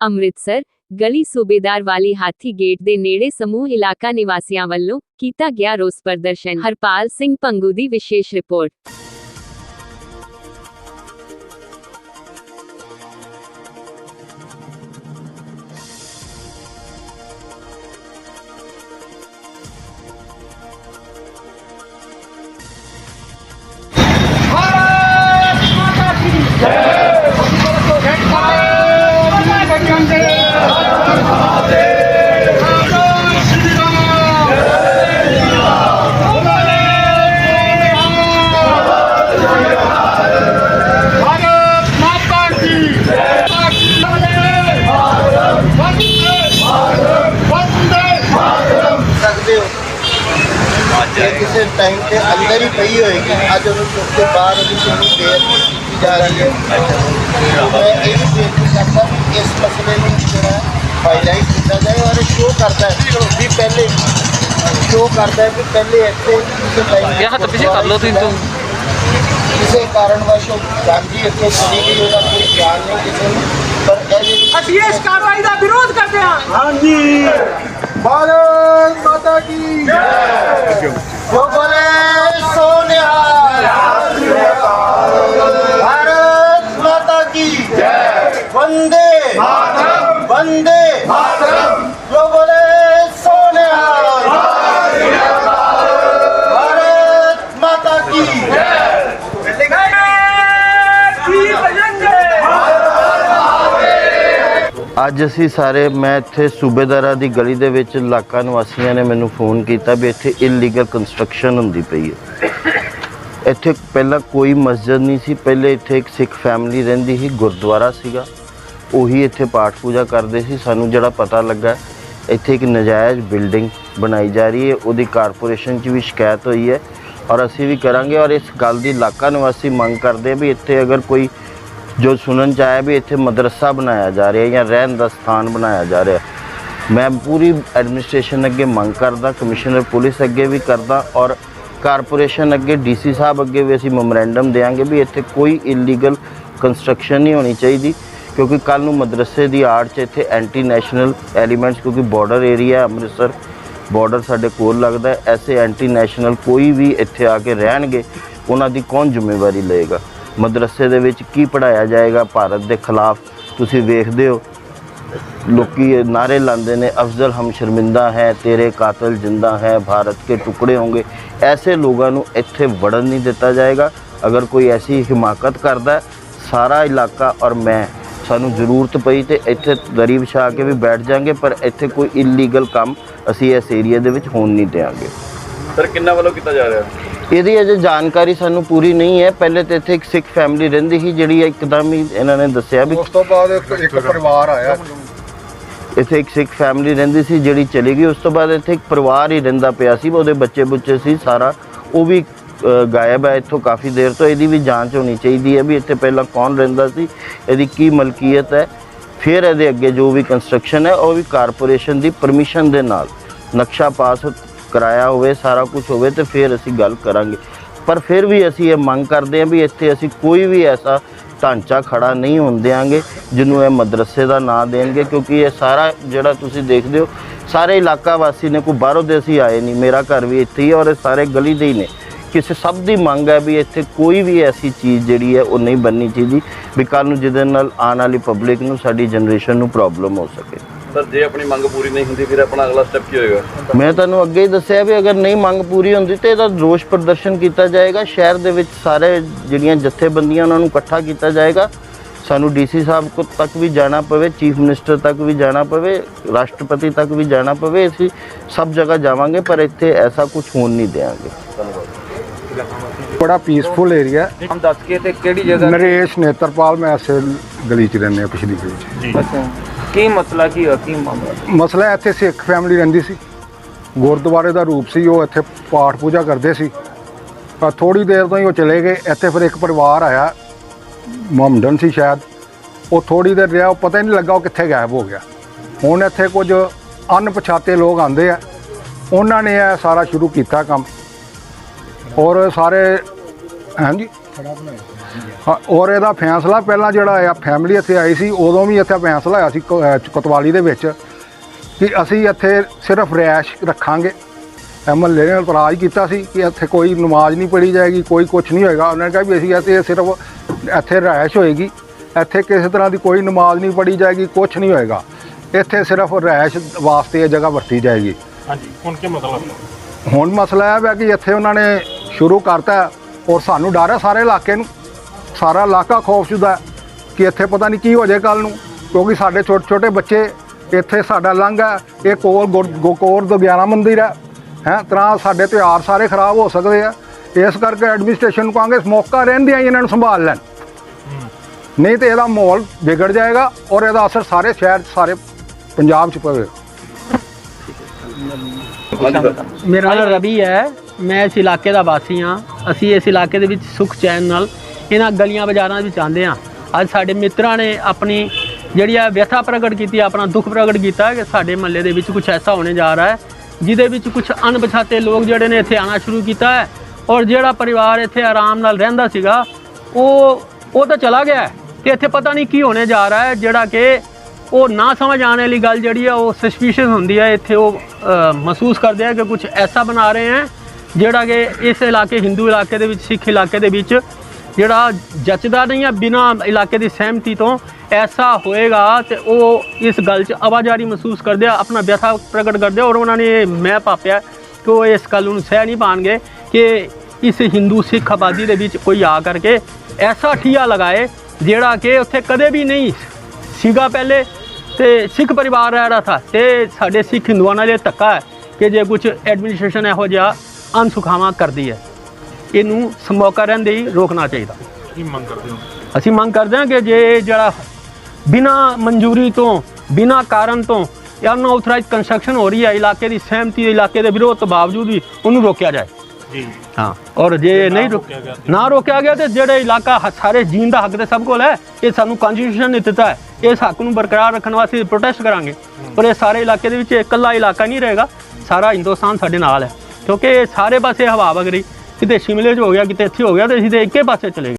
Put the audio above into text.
ਅੰਮ੍ਰਿਤਸਰ, ਗਲੀ ਸੂਬੇਦਾਰ ਵਾਲੀ ਹਾਥੀ ਗੇਟ ਦੇ ਨੇੜੇ ਸਮੂਹ ਇਲਾਕਾ ਨਿਵਾਸੀਆਂ ਵੱਲੋਂ ਕੀਤਾ ਗਿਆ ਰੋਸ ਪ੍ਰਦਰਸ਼ਨ। ਹਰਪਾਲ ਸਿੰਘ ਪੰਗੂ ਦੀ ਵਿਸ਼ੇਸ਼ ਰਿਪੋਰਟ। ਟਾਈਮ ਤੇ ਅੰਦਰ ਹੀ ਪਈ ਹੋਏਗੀ। ਅੱਜ ਉਹਨੂੰ ਚੁੱਕ ਕੇ ਬਾਹਰ ਉਹਦੀ ਸੋਹਣੀ ਦੇਰ ਜਾ ਰਹੀ ਹੈ। ਮੈਂ ਇਹ ਵੀ ਬੇਨਤੀ ਕਰਦਾ ਵੀ ਇਸ ਮਸਲੇ ਨੂੰ ਜਿਹੜਾ ਹਾਈਲਾਈਟ ਕੀਤਾ ਜਾਏ ਔਰ ਸ਼ੋਅ ਕਰਦਾ ਵੀ ਪਹਿਲੇ ਸ਼ੋਅ ਕਰਦਾ ਹੈ ਵੀ ਪਹਿਲੇ ਇੱਥੇ ਕਿਸੇ ਟਾਈਮ ਇਹ ਹੱਥ ਪਿੱਛੇ ਕਰ ਲਓ ਤੁਸੀਂ ਤੋਂ। ਕਿਸੇ ਕਾਰਨ ਵਸ਼ ਉਹ ਗਾਂਧੀ ਇੱਥੇ ਚਲੀ ਗਈ ਉਹਦਾ ਕੋਈ ਗਿਆਨ ਨਹੀਂ ਕਿਸੇ ਨੂੰ। ਪਰ ਇਹ ਅਸੀਂ ਇਸ ਕਾਰਵਾਈ ਦਾ ਵਿਰੋਧ ਕਰਦੇ ਹਾਂ। ਹਾਂਜੀ। ਭਾਰਤ ਮਾਤਾ ਕੀ ਜੈ। বলে সোনে ਅੱਜ ਅਸੀਂ ਸਾਰੇ, ਮੈਂ ਇੱਥੇ ਸੂਬੇਦਾਰਾਂ ਦੀ ਗਲੀ ਦੇ ਵਿੱਚ ਇਲਾਕਾ ਨਿਵਾਸੀਆਂ ਨੇ ਮੈਨੂੰ ਫੋਨ ਕੀਤਾ ਵੀ ਇੱਥੇ ਇਲੀਗਲ ਕੰਸਟਰਕਸ਼ਨ ਹੁੰਦੀ ਪਈ ਹੈ। ਇੱਥੇ ਪਹਿਲਾਂ ਕੋਈ ਮਸਜਿਦ ਨਹੀਂ ਸੀ, ਪਹਿਲੇ ਇੱਥੇ ਇੱਕ ਸਿੱਖ ਫੈਮਿਲੀ ਰਹਿੰਦੀ ਸੀ, ਗੁਰਦੁਆਰਾ ਸੀਗਾ। ਉਹੀ ਇੱਥੇ ਪਾਠ ਪੂਜਾ ਕਰਦੇ ਸੀ, ਸਾਨੂੰ ਜਿਹੜਾ ਪਤਾ ਲੱਗਾ, ਇੱਥੇ ਇੱਕ ਨਜਾਇਜ਼ ਬਿਲਡਿੰਗ ਬਣਾਈ ਜਾ ਰਹੀ ਹੈ, ਉਹਦੀ ਕਾਰਪੋਰੇਸ਼ਨ 'ਚ ਵੀ ਸ਼ਿਕਾਇਤ ਹੋਈ ਹੈ। ਔਰ ਅਸੀਂ ਵੀ ਕਰਾਂਗੇ ਔਰ ਇਸ ਗੱਲ ਦੀ ਇਲਾਕਾ ਨਿਵਾਸੀ ਮੰਗ ਕਰਦੇ ਆ ਵੀ ਇੱਥੇ ਅਗਰ ਕੋਈ ਜੋ ਸੁਣਨ ਚ ਆਇਆ ਵੀ ਇੱਥੇ ਮਦਰਸਾ ਬਣਾਇਆ ਜਾ ਰਿਹਾ ਜਾਂ ਰਹਿਣ ਦਾ ਸਥਾਨ ਬਣਾਇਆ ਜਾ ਰਿਹਾ। ਮੈਂ ਪੂਰੀ ਐਡਮਿਨਿਸਟ੍ਰੇਸ਼ਨ ਅੱਗੇ ਮੰਗ ਕਰਦਾ ਕਮਿਸ਼ਨਰ ਪੁਲਿਸ ਅੱਗੇ ਵੀ ਕਰਦਾ ਔਰ ਕਾਰਪੋਰੇਸ਼ਨ ਅੱਗੇ ਡੀਸੀ ਸਾਹਿਬ ਅੱਗੇ ਵੀ ਅਸੀਂ ਮੈਮੋਰੈਂਡਮ ਦੇਾਂਗੇ ਵੀ ਇੱਥੇ ਕੋਈ ਇਲੀਗਲ ਕੰਸਟਰਕਸ਼ਨ ਨਹੀਂ ਹੋਣੀ ਚਾਹੀਦੀ ਕਿਉਂਕਿ ਕੱਲ ਨੂੰ ਮਦਰਸੇ ਦੀ ਆੜ 'ਚ ਇੱਥੇ ਐਂਟੀ ਨੈਸ਼ਨਲ ਐਲੀਮੈਂਟਸ ਕਿਉਂਕਿ ਬਾਰਡਰ ਏਰੀਆ ਅੰਮ੍ਰਿਤਸਰ ਬਾਰਡਰ ਸਾਡੇ ਕੋਲ ਲੱਗਦਾ ਐਸੇ ਐਂਟੀ ਨੈਸ਼ਨਲ ਕੋਈ ਵੀ ਇੱਥੇ ਆ ਕੇ ਰਹਿਣਗੇ, ਉਹਨਾਂ ਦੀ ਕੌਣ ਜ਼ਿੰਮੇਵਾਰੀ ਲਏਗਾ? ਮਦਰਸੇ ਦੇ ਵਿੱਚ ਕੀ ਪੜਾਇਆ ਜਾਏਗਾ ਭਾਰਤ ਦੇ ਖਿਲਾਫ ਤੁਸੀਂ ਵੇਖਦੇ ਹੋ। ਲੋਕੀ ਇਹ ਨਾਰੇ ਲਾਉਂਦੇ ਨੇ, ਅਫਜ਼ਲ ਹਮ ਸ਼ਰਮਿੰਦਾ ਹੈ, ਤੇਰੇ ਕਾਤਲ ਜਿੰਦਾ ਹੈ, ਭਾਰਤ ਕੇ ਟੁਕੜੇ ਹੋਣਗੇ। ਐਸੇ ਲੋਕਾਂ ਨੂੰ ਇੱਥੇ ਵੜਨ ਨਹੀਂ ਦਿੱਤਾ ਜਾਏਗਾ। ਅਗਰ ਕੋਈ ਐਸੀ ਹਿਮਾਕਤ ਕਰਦਾ ਸਾਰਾ ਇਲਾਕਾ ਔਰ ਮੈਂ, ਸਾਨੂੰ ਜ਼ਰੂਰਤ ਪਈ ਤੇ ਇੱਥੇ ਗਰੀਬ ਛਾ ਕੇ ਵੀ ਬੈਠ ਜਾਾਂਗੇ, ਪਰ ਇੱਥੇ ਕੋਈ ਇਲੀਗਲ ਕੰਮ ਅਸੀਂ ਇਸ ਏਰੀਆ ਦੇ ਵਿੱਚ ਹੋਣ ਨਹੀਂ ਦੇਵਾਂਗੇ ਸਰ ਕਿੰਨਾ ਵੱਲੋਂ ਕੀਤਾ ਜਾ ਰਿਹਾ? ਇਹਦੀ ਅਜੇ ਜਾਣਕਾਰੀ ਸਾਨੂੰ ਪੂਰੀ ਨਹੀਂ ਹੈ। ਪਹਿਲੇ ਤੇ ਇੱਥੇ ਇੱਕ ਸਿੱਖ ਫੈਮਿਲੀ ਰਹਿੰਦੀ ਸੀ ਜਿਹੜੀ ਇੱਕਦਮ ਹੀ ਇਹਨਾਂ ਨੇ ਦੱਸਿਆ ਵੀ ਉਸ ਤੋਂ ਬਾਅਦ ਇੱਕ ਇੱਕ ਪਰਿਵਾਰ ਆਇਆ। ਇੱਥੇ ਇੱਕ ਸਿੱਖ ਫੈਮਿਲੀ ਰਹਿੰਦੀ ਸੀ ਜਿਹੜੀ ਚਲੀ ਗਈ। ਉਸ ਤੋਂ ਬਾਅਦ ਇੱਥੇ ਇੱਕ ਪਰਿਵਾਰ ਹੀ ਰਹਿੰਦਾ ਪਿਆ ਸੀ ਉਹਦੇ ਬੱਚੇ ਬੁੱਚੇ ਸੀ ਸਾਰਾ। ਉਹ ਵੀ ਗਾਇਬ ਹੈ ਇੱਥੋਂ ਕਾਫੀ ਦੇਰ ਤੋਂ। ਇਹਦੀ ਵੀ ਜਾਂਚ ਹੋਣੀ ਚਾਹੀਦੀ ਹੈ ਵੀ ਇੱਥੇ ਪਹਿਲਾਂ ਕੌਣ ਰਹਿੰਦਾ ਸੀ ਇਹਦੀ ਕੀ ਮਲਕੀਅਤ ਹੈ। ਫਿਰ ਇਹਦੇ ਅੱਗੇ ਜੋ ਵੀ ਕੰਸਟਰਕਸ਼ਨ ਹੈ ਉਹ ਵੀ ਕਾਰਪੋਰੇਸ਼ਨ ਦੀ ਪਰਮਿਸ਼ਨ ਦੇ ਨਾਲ ਨਕਸ਼ਾ ਪਾਸ ਕਰਾਇਆ ਹੋਵੇ, ਸਾਰਾ ਕੁਝ ਹੋਵੇ ਤੇ ਫਿਰ ਅਸੀਂ ਗੱਲ ਕਰਾਂਗੇ। ਪਰ ਫਿਰ ਵੀ ਅਸੀਂ ਇਹ ਮੰਗ ਕਰਦੇ ਹਾਂ ਵੀ ਇੱਥੇ ਅਸੀਂ ਕੋਈ ਵੀ ਐਸਾ ਢਾਂਚਾ ਖੜਾ ਨਹੀਂ ਹੋਣ ਦਿਆਂਗੇ, ਜਿਹਨੂੰ ਇਹ ਮਦਰਸੇ ਦਾ ਨਾਂ ਦੇਣਗੇ, ਕਿਉਂਕਿ ਇਹ ਸਾਰਾ ਜਿਹੜਾ ਤੁਸੀਂ ਦੇਖਦੇ ਹੋ, ਸਾਰੇ ਇਲਾਕਾ ਵਾਸੀ ਨੇ, ਕੋਈ ਬਾਹਰੋਂ ਦੇ ਅਸੀਂ ਆਏ ਨਹੀਂ। ਮੇਰਾ ਘਰ ਵੀ ਇੱਥੇ ਹੀ ਹੈ ਔਰ ਇਹ ਸਾਰੇ ਗਲੀ ਦੇ ਹੀ ਨੇ। ਕਿਸੇ ਸਭ ਦੀ ਮੰਗ ਹੈ ਵੀ ਇੱਥੇ ਕੋਈ ਵੀ ਐਸੀ ਚੀਜ਼ ਜਿਹੜੀ ਹੈ, ਉਹ ਨਹੀਂ ਬਣਨੀ ਚਾਹੀਦੀ, ਵੀ ਕੱਲ੍ਹ ਨੂੰ ਜਿਹਦੇ ਨਾਲ ਆਉਣ ਵਾਲੀ ਪਬਲਿਕ ਨੂੰ, ਸਾਡੀ ਜਨਰੇਸ਼ਨ ਨੂੰ ਪ੍ਰੋਬਲਮ ਹੋ ਸਕੇ। ਸਰ ਜੇ ਆਪਣੀ ਮੰਗ ਪੂਰੀ ਨਹੀਂ ਹੁੰਦੀ ਫਿਰ ਆਪਣਾ ਅਗਲਾ ਸਟੈਪ ਕੀ ਹੋਏਗਾ? ਮੈਂ ਤੁਹਾਨੂੰ ਅੱਗੇ ਹੀ ਦੱਸਿਆ ਵੀ ਅਗਰ ਨਹੀਂ ਮੰਗ ਪੂਰੀ ਹੁੰਦੀ ਤੇ ਇਹਦਾ ਰੋਸ ਪ੍ਰਦਰਸ਼ਨ ਕੀਤਾ ਜਾਏਗਾ ਸ਼ਹਿਰ ਦੇ ਵਿੱਚ ਸਾਰੇ ਜਿਹੜੀਆਂ ਜਥੇਬੰਦੀਆਂ ਉਹਨਾਂ ਨੂੰ ਇਕੱਠਾ ਕੀਤਾ ਜਾਏਗਾ। ਸਾਨੂੰ ਡੀਸੀ ਸਾਹਿਬ ਕੋ ਤੱਕ ਵੀ ਜਾਣਾ ਪਵੇ ਚੀਫ ਮਿਨਿਸਟਰ ਤੱਕ ਵੀ ਜਾਣਾ ਪਵੇ ਰਾਸ਼ਟਰਪਤੀ ਤੱਕ ਵੀ ਜਾਣਾ ਪਵੇ ਅਸੀਂ ਸਭ ਜਗ੍ਹਾ ਜਾਵਾਂਗੇ ਪਰ ਇੱਥੇ ਐਸਾ ਕੁਝ ਹੋਣ ਨਹੀਂ ਦੇਵਾਂਗੇ ਬੜਾ ਪੀਸਫੁਲ ਏਰੀਆ ਹਮ ਦੱਸ ਕੇ ਤੇ ਕਿਹੜੀ ਜਗ੍ਹਾ ਨਰੇਸ਼ ਨੇਤਰਪਾਲ ਮੈਂ ਐਸੇ ਗਲੀ 'ਚ ਰਹਿੰਦੇ ਆ ਪਿਛਲੀ ਗਲੀ 'ਚ। ਅੱਛਾ। ਕੀ ਮਸਲਾ ਕੀ ਹੋਇਆ? ਕੀ ਮਾਮਲਾ? ਮਸਲਾ ਇੱਥੇ ਸਿੱਖ ਫੈਮਿਲੀ ਰਹਿੰਦੀ ਸੀ। ਗੁਰਦੁਆਰੇ ਦਾ ਰੂਪ ਸੀ, ਉਹ ਇੱਥੇ ਪਾਠ ਪੂਜਾ ਕਰਦੇ ਸੀ। ਪਰ ਥੋੜੀ ਦੇਰ ਤੋਂ ਹੀ ਉਹ ਚਲੇ ਗਏ। ਇੱਥੇ ਫਿਰ ਇੱਕ ਪਰਿਵਾਰ ਆਇਆ, ਮੁਹੰਮਦਨ ਸੀ ਸ਼ਾਇਦ। ਉਹ ਥੋੜੀ ਦੇਰ ਰਿਹਾ, ਉਹ ਪਤਾ ਹੀ ਨਹੀਂ ਲੱਗਾ ਉਹ ਕਿੱਥੇ ਗਾਇਬ ਹੋ ਗਿਆ। ਹੁਣ ਇੱਥੇ ਕੁਝ ਅਣਪਛਾਤੇ ਲੋਕ ਆਉਂਦੇ ਆ। ਉਹਨਾਂ ਨੇ ਇਹ ਸਾਰਾ ਸ਼ੁਰੂ ਕੀਤਾ ਕੰਮ। ਔਰ ਸਾਰੇ, ਹਾਂਜੀ? ਹਾਂ, ਔਰ ਇਹਦਾ ਫੈਸਲਾ ਪਹਿਲਾਂ ਜਿਹੜਾ ਆ ਫੈਮਿਲੀ ਇੱਥੇ ਆਈ ਸੀ ਉਦੋਂ ਵੀ ਇੱਥੇ ਫੈਸਲਾ ਆਇਆ ਸੀ ਕੋਤਵਾਲੀ ਦੇ ਵਿੱਚ ਕਿ ਅਸੀਂ ਇੱਥੇ ਸਿਰਫ ਰੈਸ਼ ਰੱਖਾਂਗੇ। ਐਮਐਲਏ ਨੇ ਇਤਰਾਜ਼ ਕੀਤਾ ਸੀ ਕਿ ਇੱਥੇ ਕੋਈ ਨਮਾਜ਼ ਨਹੀਂ ਪੜ੍ਹੀ ਜਾਏਗੀ ਕੋਈ ਕੁਝ ਨਹੀਂ ਹੋਏਗਾ। ਉਹਨਾਂ ਨੇ ਕਿਹਾ ਵੀ ਅਸੀਂ ਇੱਥੇ ਸਿਰਫ ਇੱਥੇ ਰੈਸ਼ ਹੋਏਗੀ। ਇੱਥੇ ਕਿਸੇ ਤਰ੍ਹਾਂ ਦੀ ਕੋਈ ਨਮਾਜ਼ ਨਹੀਂ ਪੜ੍ਹੀ ਜਾਏਗੀ ਕੁਝ ਨਹੀਂ ਹੋਏਗਾ। ਇੱਥੇ ਸਿਰਫ ਰੈਸ਼ ਵਾਸਤੇ ਇਹ ਜਗ੍ਹਾ ਵਰਤੀ ਜਾਏਗੀ। ਹਾਂਜੀ ਹੁਣ ਕੀ ਮਤਲਬ? ਹੁਣ ਮਸਲਾ ਇਹ ਹੈ ਕਿ ਇੱਥੇ ਉਹਨਾਂ ਨੇ ਸ਼ੁਰੂ ਕਰਤਾ ਔਰ ਸਾਨੂੰ ਡਰ ਹੈ ਸਾਰੇ ਇਲਾਕੇ ਨੂੰ। ਸਾਰਾ ਇਲਾਕਾ ਖੌਫਸ਼ੁਦਾ ਹੈ ਕਿ ਇੱਥੇ ਪਤਾ ਨਹੀਂ ਕੀ ਹੋ ਜਾਏ ਕੱਲ ਨੂੰ ਕਿਉਂਕਿ ਸਾਡੇ ਛੋਟੇ ਛੋਟੇ ਬੱਚੇ ਇੱਥੇ ਸਾਡਾ ਲੰਘਾ ਇਹ ਕੋਲ ਗੁਰ- ਗੋਕੋਰ ਦੁਗਿਆਨਾ ਮੰਦਿਰ ਹੈ। ਹੈ ਤਰ੍ਹਾਂ ਸਾਡੇ ਤਿਉਹਾਰ ਸਾਰੇ ਖਰਾਬ ਹੋ ਸਕਦੇ ਆ। ਇਸ ਕਰਕੇ ਐਡਮਿਨਿਸਟ੍ਰੇਸ਼ਨ ਨੂੰ ਕਹਾਂਗੇ ਮੌਕਾ ਰਹਿੰਦਿਆਂ ਹੀ ਇਹਨਾਂ ਨੂੰ ਸੰਭਾਲ ਲੈਣ। ਨਹੀਂ ਤੇ ਇਹਦਾ ਮਾਹੌਲ ਵਿਗੜ ਜਾਏਗਾ ਔਰ ਇਹਦਾ ਅਸਰ ਸਾਰੇ ਸ਼ਹਿਰ 'ਚ, ਸਾਰੇ ਪੰਜਾਬ 'ਚ ਪਵੇਗਾ। ਮੇਰਾ ਨਾਮ ਰਵੀ ਹੈ। ਮੈਂ ਇਸ ਇਲਾਕੇ ਦਾ ਵਾਸੀ ਹਾਂ। ਅਸੀਂ ਇਸ ਇਲਾਕੇ ਦੇ ਵਿੱਚ ਸੁਖ ਚੈਨ ਨਾਲ ਇਹਨਾਂ ਗਲੀਆਂ ਬਾਜ਼ਾਰਾਂ ਵਿੱਚ ਆਉਂਦੇ ਹਾਂ। ਅੱਜ ਸਾਡੇ ਮਿੱਤਰਾਂ ਨੇ ਆਪਣੀ ਜਿਹੜੀ ਆ ਵਿਅਥਾ ਪ੍ਰਗਟ ਕੀਤੀ, ਆਪਣਾ ਦੁੱਖ ਪ੍ਰਗਟ ਕੀਤਾ ਕਿ ਸਾਡੇ ਮਹੱਲੇ ਦੇ ਵਿੱਚ ਕੁਝ ਐਸਾ ਹੋਣੇ ਜਾ ਰਿਹਾ ਹੈ, ਜਿਹਦੇ ਵਿੱਚ ਕੁਝ ਅਣਪਛਾਤੇ ਲੋਕ ਜਿਹੜੇ ਨੇ ਇੱਥੇ ਆਣਾ ਸ਼ੁਰੂ ਕੀਤਾ ਹੈ ਔਰ ਜਿਹੜਾ ਪਰਿਵਾਰ ਇੱਥੇ ਆਰਾਮ ਨਾਲ ਰਹਿੰਦਾ ਸੀਗਾ, ਉਹ ਉਹ ਤਾਂ ਚਲਾ ਗਿਆ ਹੈ ਤੇ ਇੱਥੇ ਪਤਾ ਨਹੀਂ ਕੀ ਹੋਣੇ ਜਾ ਰਿਹਾ ਹੈ, ਜਿਹੜਾ ਕਿ ਉਹ ਨਾ ਸਮਝ ਆਉਣ ਵਾਲੀ ਗੱਲ ਜਿਹੜੀ ਆ, ਉਹ ਸਸਪੀਸ਼ੀਅਸ ਹੁੰਦੀ ਹੈ ਇੱਥੇ ਉਹ ਮਹਿਸੂਸ ਕਰਦੇ ਆ ਕਿ ਕੁਝ ਐਸਾ ਬਣਾ ਰਹੇ ਹੈ ਜਿਹੜਾ ਕਿ ਇਸ ਇਲਾਕੇ ਹਿੰਦੂ ਇਲਾਕੇ ਦੇ ਵਿੱਚ ਸਿੱਖ ਇਲਾਕੇ ਦੇ ਵਿੱਚ ਜਿਹੜਾ ਜੱਚਦਾ ਨਹੀਂ ਆ, ਬਿਨਾ ਇਲਾਕੇ ਦੀ ਸਹਿਮਤੀ ਤੋਂ ਐਸਾ ਹੋਏਗਾ ਤੇ ਉਹ ਇਸ ਗੱਲ 'ਚ ਆਵਾਜ਼ਾਰੀ ਮਹਿਸੂਸ ਕਰਦੇ ਆ, ਆਪਣਾ ਵਿਅਥਾ ਪ੍ਰਗਟ ਕਰਦੇ ਆ ਔਰ ਉਹਨਾਂ ਨੇ ਮੈਂ ਪਾਪਿਆ ਕਿ ਉਹ ਇਸ ਗੱਲ ਨੂੰ ਸਹਿ ਨਹੀਂ ਪਾਣਗੇ ਕਿ ਇਸ ਹਿੰਦੂ ਸਿੱਖ ਆਬਾਦੀ ਦੇ ਵਿੱਚ ਕੋਈ ਆ ਕਰਕੇ ਐਸਾ ਠੀਆ ਲਗਾਏ, ਜਿਹੜਾ ਕਿ ਉੱਥੇ ਕਦੇ ਵੀ ਨਹੀਂ ਸੀਗਾ ਪਹਿਲੇ। ਤੇ ਸਿੱਖ ਪਰਿਵਾਰ ਰਹਿ ਰਿਹਾ ਥਾ ਤੇ ਸਾਡੇ ਸਿੱਖ ਹਿੰਦੂਆਂ ਨਾਲ ਇਹ ਧੱਕਾ ਹੈ ਕਿ ਜੇ ਕੁਝ ਐਡਮਿਨਿਸਟ੍ਰੇਸ਼ਨ ਇਹੋ ਜਿਹਾ ਅਨਸੁਖਾਵਾਂ ਕਰਦੀ ਹੈ ਇਹਨੂੰ ਸਮੌਕਾ ਰਹਿੰਦੇ ਹੀ ਰੋਕਣਾ ਚਾਹੀਦਾ। ਕੀ ਮੰਗ ਕਰਦੇ ਹੋ? ਅਸੀਂ ਮੰਗ ਕਰਦੇ ਹਾਂ ਕਿ ਜੇ ਜਿਹੜਾ ਬਿਨਾ ਮਨਜ਼ੂਰੀ ਤੋਂ ਬਿਨਾ ਕਾਰਨ ਤੋਂ ਜਾਂ ਅਨਆਥੋਰਾਈਜ਼ਡ ਕੰਸਟਰਕਸ਼ਨ ਹੋ ਰਹੀ ਹੈ ਇਲਾਕੇ ਦੀ ਸਹਿਮਤੀ ਇਲਾਕੇ ਦੇ ਵਿਰੋਧ ਤੋਂ ਬਾਵਜੂਦ ਵੀ ਉਹਨੂੰ ਰੋਕਿਆ ਜਾਏ। ਜੀ। ਹਾਂ। ਔਰ ਜੇ ਨਹੀਂ ਰੁਕ ਰੋਕਿਆ ਗਿਆ ਨਾ ਰੋਕਿਆ ਗਿਆ ਤੇ ਜਿਹੜੇ ਇਲਾਕਾ ਹ- ਸਾਰੇ ਜੀਣ ਦਾ ਹੱਕ ਤੇ ਸਭ ਕੋਲ ਹੈ ਇਹ ਸਾਨੂੰ ਕਨਸਟੀਟਿਊਸ਼ਨ ਨੇ ਦਿੱਤਾ ਹੈ। ਇਸ ਹੱਕ ਨੂੰ ਬਰਕਰਾਰ ਰੱਖਣ ਵਾਸਤੇ ਪ੍ਰੋਟੈਸਟ ਕਰਾਂਗੇ। ਪਰ ਇਹ ਸਾਰੇ ਇਲਾਕੇ ਦੇ ਵਿੱਚ ਇਕੱਲਾ ਇਲਾਕਾ ਨਹੀਂ ਰਹੇਗਾ। ਸਾਰਾ ਹਿੰਦੁਸਤਾਨ ਸਾਡੇ ਨਾਲ ਹੈ। ਕਿਉਂਕਿ ਇਹ ਸਾਰੇ ਪਾਸੇ ਹਵਾ ਵਗ ਰਹੀ। ਕਿਤੇ ਸ਼ਿਮਲੇ 'ਚ ਹੋ ਗਿਆ ਕਿਤੇ ਇੱਥੇ ਹੋ ਗਿਆ ਤੇ ਅਸੀਂ ਤੇ ਇੱਕੇ ਪਾਸੇ ਚਲੇ ਗਏ।